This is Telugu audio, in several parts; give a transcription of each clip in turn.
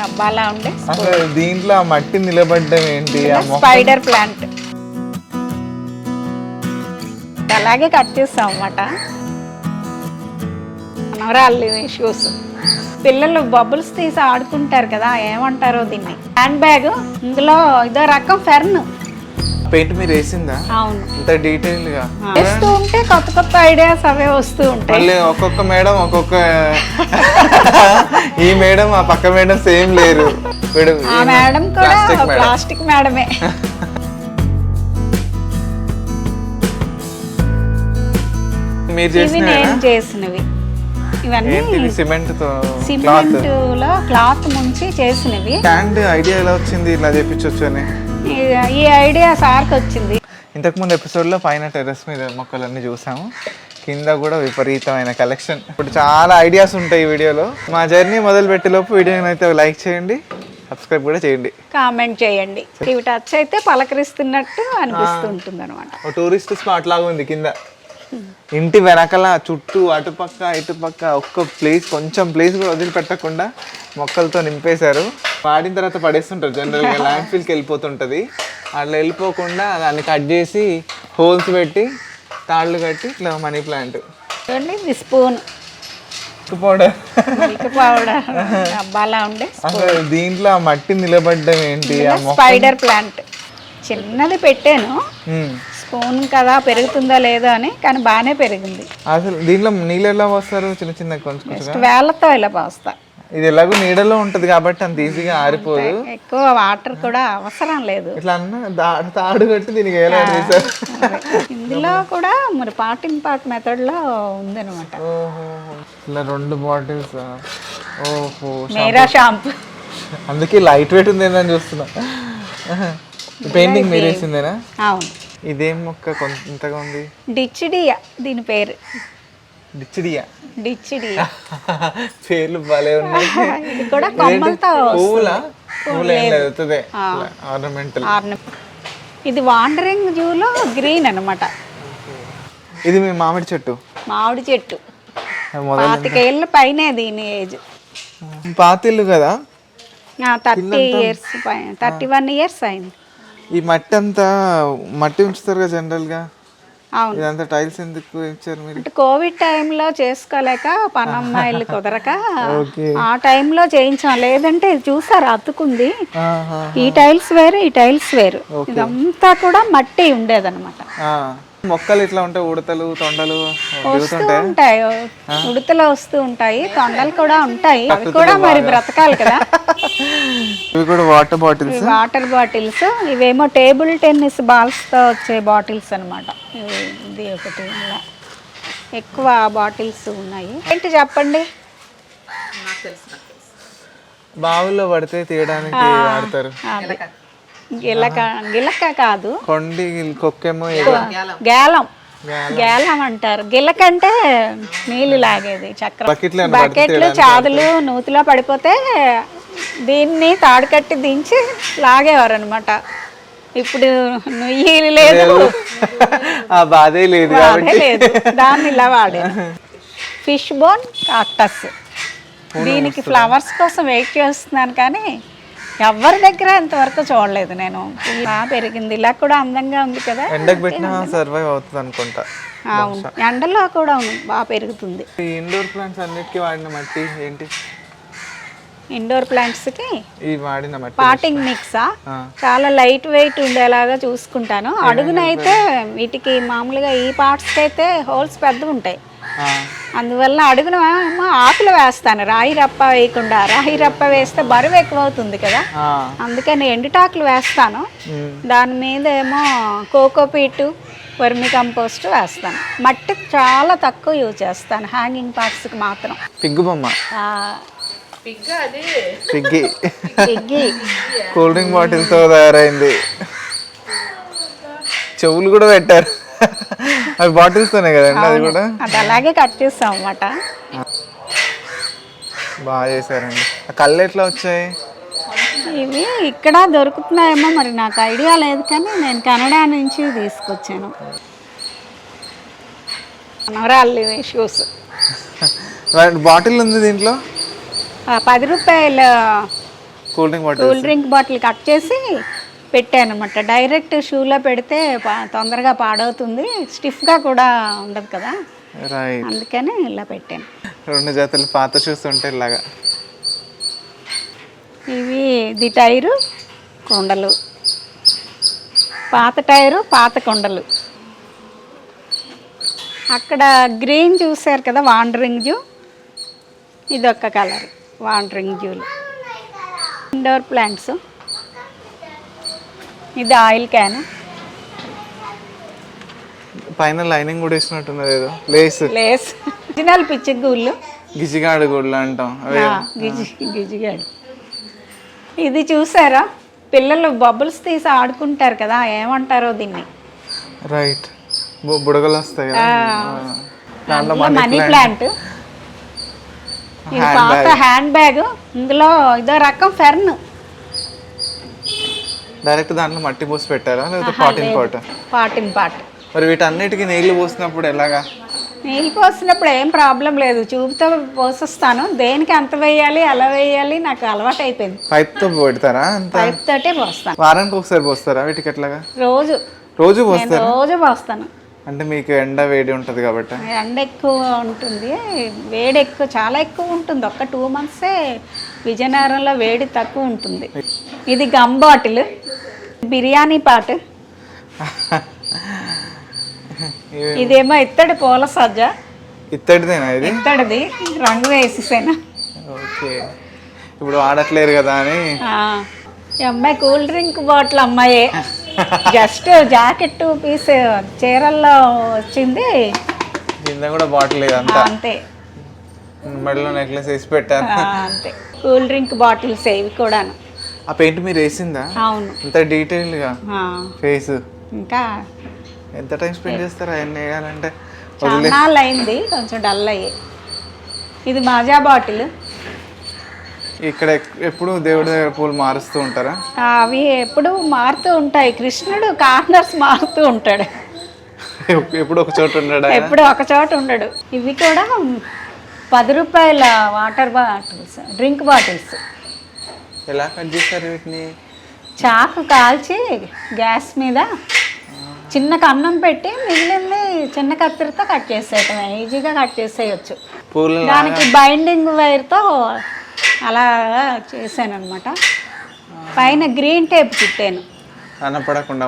డబ్బాలా ఉండే? అసలు దీంట్లో ఆ మట్టి నిలబడ్డం ఏంటి? ఆ మొక్క స్పైడర్ ప్లాంట్. అలాగే కట్ చేస్తాం అన్నమాట. మనవరాళ్ళు షూస్ పిల్లలు బబుల్స్ తీసి ఆడుకుంటారు కదా ఏమంటారో దీన్ని. హ్యాండ్ బ్యాగ్ ఇందులో ఇదో రకం ఫెర్న్. పెయింట్ మీరు వేసిందా? అవును. ఇంత డీటెయిల్గా వేస్తూ ఉంటే కొత్త కొత్త ఐడియాస్ అవే వస్తూ ఉంటాయి. మళ్ళీ ఒక్కొక్క మేడం ఒక్కొక్క ఈ మేడం ఆ పక్క మేడం సేమ్ లేరు. వీడు ఆ మేడం కూడా ప్లాస్టిక్ మేడం. ప్లాస్టిక్ మేడమే. మీరు ఇవి చేసిన నేను చేసినవి. ఇవన్నీ సిమెంట్తో క్లాత్? సిమెంట్లో క్లాత్ ముంచి చేసినవి. స్టాండ్ ఐడియా ఎలా వచ్చింది? ఇలా చేపించవచ్చు అని. ఈ- ఈ ఐడియా సార్కి వచ్చింది. ఇంతకుముందు ఎపిసోడ్లో పైన టెర్రస్ మీద మొక్కలన్నీ చూసాము. కింద కూడా విపరీతమైన కలెక్షన్. ఇప్పుడు చాలా ఐడియాస్ ఉంటాయి ఈ వీడియోలో. మా జర్నీ మొదలు పెట్టేలోపు వీడియోని అయితే లైక్ చేయండి సబ్స్క్రైబ్ కూడా చేయండి. కామెంట్ చేయండి. ఇవి టచ్ అయితే పలకరిస్తున్నట్టు అనిపిస్తుంటుంది అనమాట ఒక టూరిస్ట్ స్పాట్ లాగా ఉంది కింద. ఇంటి వెనకల చుట్టూ అటుపక్క ఇటుపక్క ఒక్క ప్లేస్ కొంచెం ప్లేస్ కూడా వదిలిపెట్టకుండా మొక్కలతో నింపేశారు. వాడిన తర్వాత పడేస్తుంటారు జనరల్గా ల్యాండ్ ఫీల్కి వెళ్ళిపోతుంటుంది. అట్లా వెళ్ళిపోకుండా దాన్ని కట్ చేసి హోల్స్ పెట్టి తాళ్ళు కట్టి ఇట్లా మనీ ప్లాంట్ చూడండి స్పూన్ పౌడర్ మిల్క్ పౌడర్ డబ్బాలా ఉండే అసలు దీంట్లో ఆ మట్టి నిలబడ్డం ఏంటి? స్పైడర్ ప్లాంట్ చిన్నది పెట్టాను. స్పూన్ కదా పెరుగుతుందో లేదో అని కానీ బాగానే పెరిగింది. అసలు దీంట్లో నీళ్ళు ఎలా పోస్తారు? చిన్న చిన్న కొంచెం వేళ్ళతో ఇలా పోస్తా. ఇది ఎలాగో నీడలో ఉంటది కాబట్టి అంత ఈజీగా ఆరిపోదు. ఎక్కువ వాటర్ కూడా అవసరం లేదు. ఇట్లా అన్న తాడు కట్టి దీనికి ఇందులో కూడా మరి పార్ట్ ఇన్ పార్ట్ మెథడ్లో ఉందన్నమాట. ఓహో. ఇట్లా రెండు బాటిల్స్ ఓహో మేరా షాంపూ. అందుకే లైట్ వెయిట్ ఉంది అని చూస్తున్నా. పెయింటింగ్ మీరు వేసిందేనా అవును. ఇదేం మొక్క? కొంత ఇంతగా ఉంది? డిచ్చిడియా దీని పేరు. డిచ్చిడియా. డిచ్చిడియా. పేర్లు భలే ఉన్నాయి. ఇది కూడా కొమ్మలతో పువ్వులా? పువ్వులు ఏం లేదు. ఆర్నమెంటల్ ఇది వాండరింగ్ జూలో గ్రీన్ అన్నమాట. ఇది మీ మామిడి చెట్టు? మామిడి చెట్టు. పాతికేళ్ళ పైనే దీని ఏజ్. పాతిల్లు కదా? Thirty years thirty one years అయింది. ఈ మట్టి అంతా మట్టి ఉంచుతారు కదా జనరల్గా అవును. ఇదంతా టైల్స్ ఎందుకు ఇచ్చారు మీరు? అంటే కోవిడ్ టైంలో చేసుకోలేక పనమ్మాయిలు కుదరక ఆ టైంలో చేయించాం. లేదంటే ఇది చూసారు అతుకుంది. ఈ టైల్స్ వేరు ఈ టైల్స్ వేరు. ఇదంతా కూడా మట్టి ఉండేదన్నమాట. మొక్కలు ఇట్లా ఉంటాయి ఉడతలు తొండలు వస్తూ ఉంటాయి. ఉడతలు వస్తూ ఉంటాయి తొండలు కూడా ఉంటాయి. అవి కూడా మరి బ్రతకాలి కదా. ఇవి కూడా వాటర్ బాటిల్స్? Water bottles. ఇవేమో టేబుల్ టెన్నిస్ బాల్స్తో వచ్చే బాటిల్స్ అనమాట ఇది ఒకటి ఇలా ఎక్కువ బాటిల్స్ ఉన్నాయి. ఏంటి చెప్పండి? బావుల్లో పడితే తీయడానికి వాడతారు. అది. గిలక గిలక కాదు. కొండి కొక్కేమో గేలం. గేలం. అంటారు. గిలక అంటే నీళ్ళు లాగేది చక్రం. బకెట్లు చాదులు నూతిలో పడిపోతే దీన్ని తాడు కట్టి దించి లాగేవారు అనమాట ఇప్పుడు నుయ్యి లేదు. ఆ బాధే లేదు దాన్ని ఇలా వాడారు. Fish bone cactus. దీనికి ఫ్లవర్స్ కోసం వెయిట్ చేస్తున్నాను కానీ ఎవరి దగ్గర ఇంతవరకు చూడలేదు నేను. బాగా పెరిగింది. ఇలా కూడా అందంగా ఉంది కదా. ఎండకు పెట్టినా సర్వైవ్ అవుతుంది అనుకుంటా. అవును. ఎండలో కూడా ఉంది. బాగా పెరుగుతుంది. ఇండోర్ ప్లాంట్స్ అన్నిటికీ వాడిన మట్టి ఏంటి? ఇండోర్ వాడిన మట్టి పాటింగ్ మిక్సా. చాలా లైట్ వెయిట్ ఉండేలాగా చూసుకుంటాను. అడుగునైతే వీటికి మామూలుగా ఈ పార్ట్స్కి అయితే హోల్స్ పెద్దగా ఉంటాయి. అందువల్ల అడుగున ఆకులు వేస్తాను. రాయి రప్ప వేయకుండా రాయి రప్ప వేస్తే బరువు ఎక్కువ అవుతుంది కదా. ఆ. అందుకని ఎండుటాకులు వేస్తాను. దాని మీద ఏమో కోకోపీటు వర్మి కంపోస్ట్ వేస్తాను. మట్టి చాలా తక్కువ యూజ్ చేస్తాను హ్యాంగింగ్ పార్ట్స్కి మాత్రం. పిగ్గు బొమ్మ. ఆ, పిగ్గి ఎగ్గి కూల్ డ్రింక్ బాటిల్తో తయారైంది. చెవులు కూడా పెట్టారు. అవి బాటిల్స్ తోనే కదండి అది కూడా? అది అలాగే కట్ చేస్తాం అన్నమాట. బాగా చేశారండి. ఆ కళ్ళు ఎట్లా వచ్చాయి? ఇవి ఇక్కడ దొరుకుతున్నాయేమో మరి నాకు ఐడియా లేదు కానీ నేను కెనడా నుంచి తీసుకొచ్చాను. మనవరాళ్ళు షూస్ బాటిల్ ఉంది దీంట్లో? పది రూపాయల cool drink bottle cool drink bottle cut చేసి పెట్టాను అనమాట డైరెక్ట్ షూలో పెడితే తొందరగా పాడవుతుంది. స్టిఫ్గా కూడా ఉండదు కదా. అందుకని ఇలా పెట్టాను. రెండు జతలు పాత షూస్ ఉంటాయి ఇలాగా. ఇవి ఇది టైరు కొండలు. పాత టైరు పాత కొండలు. అక్కడ గ్రీన్ చూసారు కదా వాండరింగ్ జూ ఇదొక కలర్ వాండరింగ్ జూలు ఇండోర్ ప్లాంట్స్ ఇది ఆయిల్ క్యాన్. పైన లైనింగ్ కూడా వేసినట్టున్నది ఏదో. లేస్. లేస్. ఒరిజినల్ పిచ్చిగూళ్ళు గిజిగాడు గుడ్లు అంటాం. గిజి గిజిగాడు. ఇది చూసారా? పిల్లలు బబుల్స్ తీసి ఆడుకుంటారు కదా ఏమంటారో దీన్ని? రైట్. బుడగలు వస్తాయి. దాంట్లో మనీ ప్లాంట్. పాత హ్యాండ్ బ్యాగ్. ఇందులో ఇదో రకం ఫెర్న్. డైరెక్ట్ దాంట్లో మట్టి పోసి పెట్టారా లేకపోతే పాటిన్ పాట పాట్ ఇన్ పాట్ మరి వీటన్నిటికీ నీళ్ళు పోసినప్పుడు ఎలాగా? నీళ్ళు పోసినప్పుడు ఏం ప్రాబ్లం లేదు. చూపుతో పోసిస్తాను. దేనికి అంత వేయాలి అలా వేయాలి నాకు అలవాటు అయిపోయింది. పైప్తో పెడతారా అంత? పైప్ తోటే పోస్తాను. వారానికి ఒకసారి పోస్తారా వీటికి ఎట్లాగా? రోజు. రోజు నేను పోస్తారా? రోజు పోస్తాను. అంటే మీకు ఎండ వేడి ఉంటుంది కాబట్టి. ఎండ ఎక్కువ ఉంటుంది. వేడి ఎక్కువ చాలా ఎక్కువ ఉంటుంది. ఒక్క టూ మంత్సే విజయనగరంలో వేడి తక్కువ ఉంటుంది. ఇది గమ్ బాటిల్ బిర్యానీ పాట్. ఇదేమో ఇత్తడి పూల సజ్జ. ఇత్తడిదేనా ఇది? ఇత్తడిది. రంగు వేసేసాను. ఓకే. ఇప్పుడు ఆడట్లేరు కదా అని. ఈ అమ్మాయి కూల్ డ్రింక్ బాటిల్ అమ్మాయే. జస్ట్ జాకెట్ పీస్ చీరల్లో వచ్చింది. కింద కూడా బాటిల్ అంతా. అంతే. మెడలో నెక్లెస్ వేసి పెట్టారు ఆ, అంతే. కూల్ డ్రింక్ బాటిల్స్ ఇవి కూడాను. ఆ పెయింట్ మీరు వేసిందా? అవును. అంత డీటెయిల్గా ఫేస్? ఇంకా ఎంత టైం స్పెండ్ చేస్తారా అవన్నీ వేయాలంటే? చాలా అయింది కొంచెం డల్ అయ్యి. ఇది మాజా బాటిల్. ఇక్కడ ఎప్పుడు దేవుడి దగ్గర పూలు మారుస్తూ ఉంటారా? అవి ఎప్పుడు మారుతూ ఉంటాయి. కృష్ణుడు కార్నర్స్ మారుతూ ఉంటాడు. ఎప్- ఎప్పుడు ఒక చోట ఉండడా? ఎప్పుడు ఒక చోట ఉండడు. ఇవి కూడా పది రూపాయల వాటర్ బాటిల్స్ డ్రింక్ బాటిల్స్. ఎలా కట్ చేస్తారు వీటిని? చాకు కాల్చి గ్యాస్ మీద చిన్న కన్నం పెట్టి మిగిలింది చిన్న కత్తిరితో కట్ చేసేయటం ఈజీగా కట్ చేసేయచ్చు. దానికి బైండింగ్ వైర్తో అలా చేశాను అనమాట పైన గ్రీన్ టేప్ చుట్టాను కనపడకుండా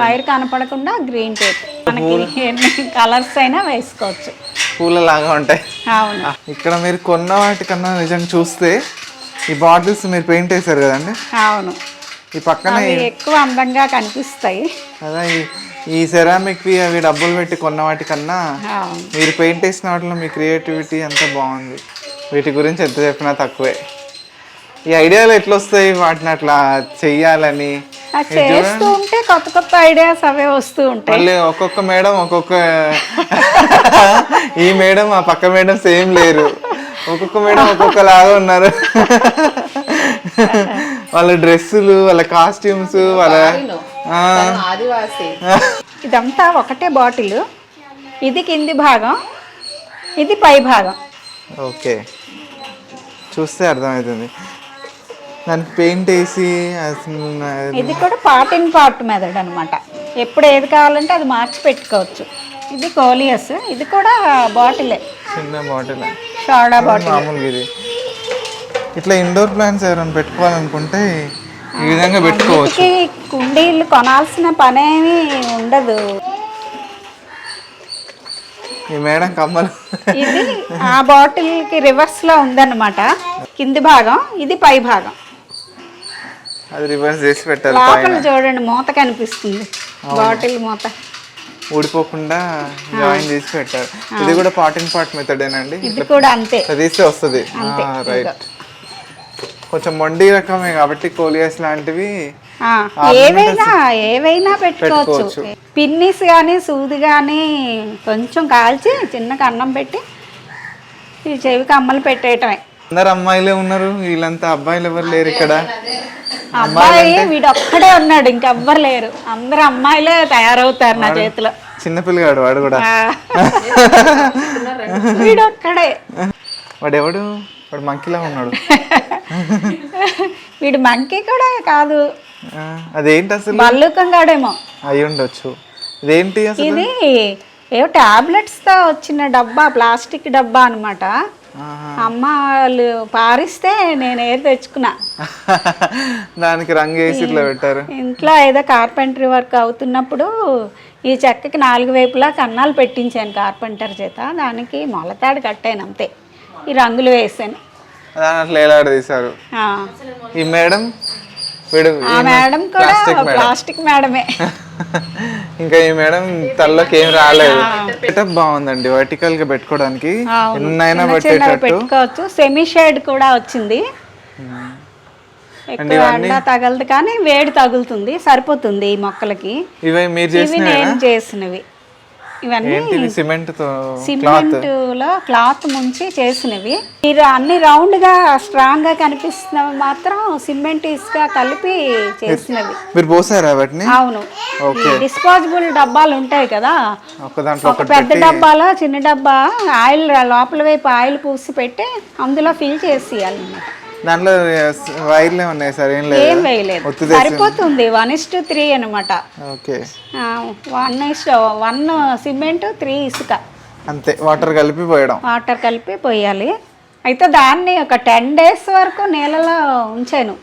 వైర్ కనపడకుండా గ్రీన్ టేప్. మనకి ఎన్ని కలర్స్ అయినా వేసుకోవచ్చు. పూల లాగా ఉంటాయి. అవును. ఇక్కడ మీరు కొన్న వాటికన్నా నిజంగా చూస్తే ఈ బాటిల్స్ మీరు పెయింట్ వేశారు కదండి? అవును. ఈ పక్కనే ఎక్కువ అందంగా కనిపిస్తాయి. కదా ఈ సెరామిక్వి అవి డబ్బులు పెట్టి కొన్న వాటికన్నా మీరు పెయింట్ వేసిన వాటిలో మీ క్రియేటివిటీ అంతా బాగుంది. వీటి గురించి ఎంత చెప్పినా తక్కువే. ఈ ఐడియాలు ఎట్లా వస్తాయి? వాటిని అట్లా చెయ్యాలని. చేస్తూ ఉంటే కొత్త కొత్త ఐడియాస్ అవే వస్తూ ఉంటాయి. మళ్ళీ ఒక్కొక్క మేడం ఒక్కొక్క ఈ మేడం ఆ పక్క మేడం సేమ్ లేరు. ఒక్కొక్క మేడం ఒక్కొక్క లాగా ఉన్నారు. వాళ్ళ డ్రెస్సులు వాళ్ళ కాస్ట్యూమ్స్ వాళ్ళ ఆ, ఆదివాసి. ఇదంతా ఒకటే బాటిల్. ఇది కింది భాగం ఇది పై భాగం. ఓకే. చూస్తే అర్థమవుతుంది. దానికి పెయింట్ వేసి ఇది కూడా పార్ట్ ఇన్ పార్ట్ మెథడ్ అనమాట ఎప్పుడు ఏది కావాలంటే అది మార్చి పెట్టుకోవచ్చు. ఇది కోలియస్. ఇది కూడా బాటిలే. చిన్న బాటిల్. Soda bottle. మామూలుగా ఇది. ఇట్లా ఇండోర్ ప్లాంట్స్ ఎవరైనా పెట్టుకోవాలనుకుంటే ఈ విధంగా పెట్టుకోవచ్చు. కుండీలు కొనాల్సిన పనేమీ ఉండదు. ఈ మేడం కమ్మలు. ఇది ఆ బాటిల్కి రివర్స్లో ఉందన్నమాట. కింది భాగం ఇది పై భాగం. అది రివర్స్ చేసి పెట్టాలి లోపల చూడండి మూత కనిపిస్తుంది. బాటిల్ మూత. ఊడిపోకుండా జాయిన్ చేసి పెట్టారు. ఇది కూడా పార్ట్ ఇన్ పార్ట్ మెథడేనండి ఇది కూడా అంతే. వస్తుంది. రైట్ కొంచెం మొండి రకమే కాబట్టి కోలియాస్ లాంటివి ఏవైనా ఏవైనా పెట్టుకోవచ్చు. పిన్నిస్ కానీ సూది కానీ కొంచెం కాల్చి చిన్న కన్నం పెట్టి ఈ చెవి కమ్మలు పెట్టేయటమే. అందరు అమ్మాయిలే ఉన్నారు వీళ్ళంతా అబ్బాయిలు ఎవరు లేరు ఇక్కడ. అబ్బాయి వీడొక్కడే ఉన్నాడు ఇంకెవ్వరు లేరు. అందరు అమ్మాయిలే తయారవుతారు నా చేతిలో. చిన్నపిల్లగాడు వాడు కూడా. వాడు ఎవడు వాడు మంకిలా ఉన్నాడు. వీడు మంకీ కూడా కాదు. అదేంటి అసలు? బల్లుకం కాడేమో అయి ఉండొచ్చు. ఇదేంటి అసలు? ఇది ఏవో టాబ్లెట్స్తో వచ్చిన డబ్బా ప్లాస్టిక్ డబ్బా అన్నమాట. ఆహా. అమ్మ వాళ్ళు పారిస్తే నేను ఏది తెచ్చుకున్నా. దానికి రంగు వేసి ఇట్లా పెట్టారు. ఇంట్లో ఏదో కార్పెంటరీ వర్క్ అవుతున్నప్పుడు ఈ చెక్కకి నాలుగు వైపులా కన్నాలు పెట్టించాను కార్పెంటర్ చేత. దానికి మొలతాడు కట్టాను అంతే. ఈ రంగులు వేసాను. దాని అట్లా. ఈ మేడం వీడు ఆ మేడం కూడా ప్లాస్టిక్ మేడం. ప్లాస్టిక్ మేడమే. ఇంకా ఈ మేడం తల్లోకి ఏం రాలేదు. సెటప్ బాగుందండి వర్టికల్గా పెట్టుకోవడానికి. ఎన్నైనా పెట్టుకోవచ్చు. సెమీ షేడ్ కూడా వచ్చింది. ఎక్కువ ఎండ తగలదు కానీ వేడి తగులుతుంది సరిపోతుంది ఈ మొక్కలకి. ఇవి మీరు ఇవి చేసిన నేను చేసినవి. ఇవన్నీ సిమెంట్తో సిమెంట్లో క్లాత్ ముంచి చేసినవి. మీరు అన్ని రౌండ్గా స్ట్రాంగ్గా కనిపిస్తున్నవి మాత్రం సిమెంట్ ఇసుక కలిపి చేసినవి. మీరు పోసారా వాటిని? అవును. డిస్పోజబుల్ డబ్బాలు ఉంటాయి కదా. ఒక పెద్ద డబ్బాలో చిన్న డబ్బా ఆయిల్ లోపల వైపు ఆయిల్ పూసి పెట్టి అందులో ఫిల్ చేసి దాంట్లో వైర్లు ఉన్నాయి సార్ ఏం ఏం లేదు వేయలేదు. ఒత్తి సరిపోతుంది. వన్ ఇస్ టు త్రీ అనమాట okay. One is one cement three ఇసుక. అంతే. వాటర్ కలిపి పోయడం. వాటర్ కలిపి పోయాలి. అయితే దాన్ని ఒక టెన్ డేస్ వరకు నీళ్ళలో ఉంచాను.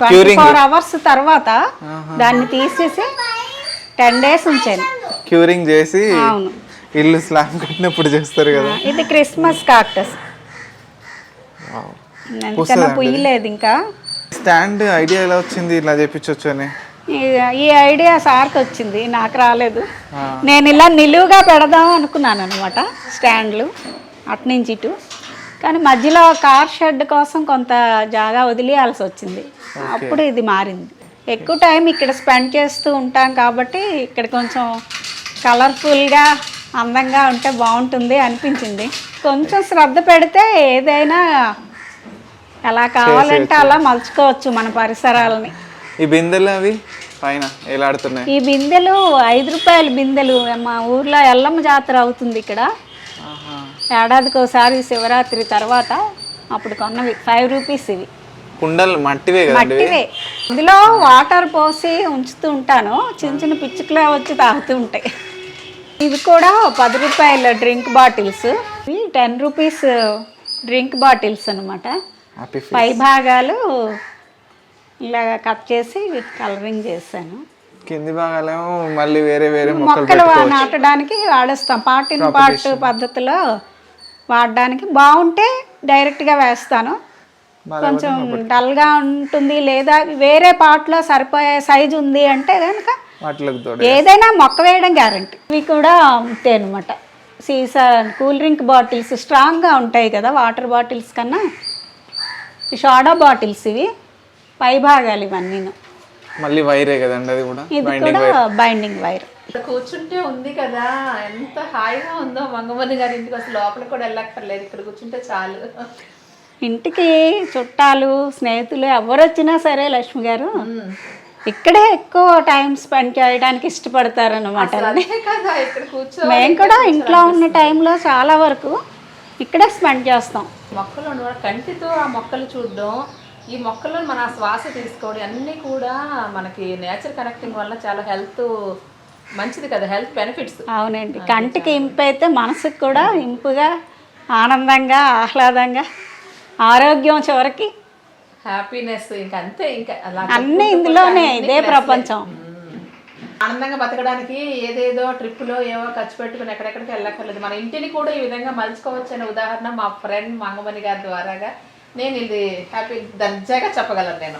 ట్వంటీ ఫోర్ అవర్స్ తర్వాత దాన్ని తీసేసి టెన్ డేస్ ఉంచాను. క్యూరింగ్ చేసి అవును. ఇల్లు స్లాబ్ కట్టినప్పుడు చేస్తారు కదా. ఇది క్రిస్మస్ కాక్టస్. ఎందుకన్నా పుయ్యలేదు ఇంకా. స్టాండ్ ఐడియా ఎలా వచ్చింది? ఇలా చేపించవచ్చు అని. ఈ- ఐడియా సార్కి వచ్చింది నాకు రాలేదు. నేను ఇలా నిలువుగా పెడదాం అనుకున్నాను అనమాట స్టాండ్లు అట్నుంచి ఇటు. కానీ మధ్యలో కార్ షెడ్ కోసం కొంత జాగా వదిలేయాల్సి వచ్చింది. అప్పుడు ఇది మారింది. ఎక్కువ టైం ఇక్కడ స్పెండ్ చేస్తూ ఉంటాం కాబట్టి ఇక్కడ కొంచెం కలర్ఫుల్గా అందంగా ఉంటే బాగుంటుంది అనిపించింది. కొంచెం శ్రద్ధ పెడితే ఏదైనా ఎలా కావాలంటే అలా మలుచుకోవచ్చు మన పరిసరాలని. ఈ బిందెలు అవి? పైన ఎలాడుతున్నాయి ఈ బిందెలు ఐదు రూపాయల బిందెలు. మా ఊర్లో ఎల్లమ్మ జాతర అవుతుంది ఇక్కడ. ఏడాదికి ఒకసారి శివరాత్రి తర్వాత అప్పుడు కొన్నవి. ఫైవ్ రూపీస్ ఇవి. కుండలు మట్టివే? మట్టివే. ఇందులో వాటర్ పోసి ఉంచుతూ ఉంటాను. చిన్న చిన్న పిచ్చుకలే వచ్చి తాగుతూ ఉంటాయి. ఇవి కూడా పది రూపాయల డ్రింక్ బాటిల్స్. ఇవి టెన్ రూపీస్ డ్రింక్ బాటిల్స్ అనమాట పై భాగాలు ఇలా కట్ చేసి కలరింగ్ చేశాను. కింది భాగాలేమో మళ్ళీ వేరే వేరే మొక్కలు నాటడానికి వాడేస్తాం. పార్ట్ ఇన్ పార్ట్ పద్ధతిలో వాడడానికి బాగుంటే డైరెక్ట్గా వేస్తాను. కొంచెం డల్గా ఉంటుంది లేదా వేరే పార్ట్లో సరిపోయే సైజు ఉంది అంటే కనుక ఏదైనా మొక్క వేయడం గ్యారంటీ ఇవి కూడా అంతే అనమాట సీసా కూల్ డ్రింక్ బాటిల్స్ స్ట్రాంగ్గా ఉంటాయి కదా వాటర్ బాటిల్స్ కన్నా. ఈ సోడా బాటిల్స్ ఇవి పై భాగాలు ఇవన్నీను. మళ్ళీ వైరే కదండి అది కూడా? ఇది కూడా బైండింగ్ వైర్ ఇక్కడ కూర్చుంటే ఉంది కదా ఎంత హాయిగా ఉందో మంగమల్లి గారి ఇంటికి అసలు లోపల కూడా వెళ్ళక్కర్లేదు. ఇక్కడ కూర్చుంటే చాలు. ఇంటికి చుట్టాలు స్నేహితులు ఎవరు వచ్చినా సరే లక్ష్మి గారు ఇక్కడే ఎక్కువ టైం స్పెండ్ చేయడానికి ఇష్టపడతారన్నమాట అంతే కదా ఇక్కడ కూర్చో మేము కూడా ఇంట్లో ఉన్న టైంలో చాలా వరకు ఇక్కడే స్పెండ్ చేస్తాం. మొక్కలు ఉండడం కంటితో ఆ మొక్కలు చూడడం ఈ మొక్కల్లో మన శ్వాస తీసుకోవడం అన్నీ కూడా మనకి నేచర్ కనెక్టింగ్ వల్ల చాలా హెల్త్ మంచిది కదా హెల్త్ బెనిఫిట్స్. అవునండి. కంటికి ఇంపు అయితే మనసుకు కూడా ఇంపుగా ఆనందంగా ఆహ్లాదంగా ఆరోగ్యం చివరికి హ్యాపీనెస్ ఇంకా అంతే ఇంకా అలా అన్నీ ఇందులోనే ఇదే ప్రపంచం. ఆనందంగా బతకడానికి ఏదేదో ట్రిప్పులో ఏవో ఖర్చు పెట్టుకుని ఎక్కడెక్కడికి వెళ్ళక్కర్లేదు. మన ఇంటిని కూడా ఈ విధంగా మలుచుకోవచ్చు అనే ఉదాహరణ మా ఫ్రెండ్ మంగమణి గారి ద్వారాగా నేను ఇది హ్యాపీ దర్జాగా చెప్పగలను నేను.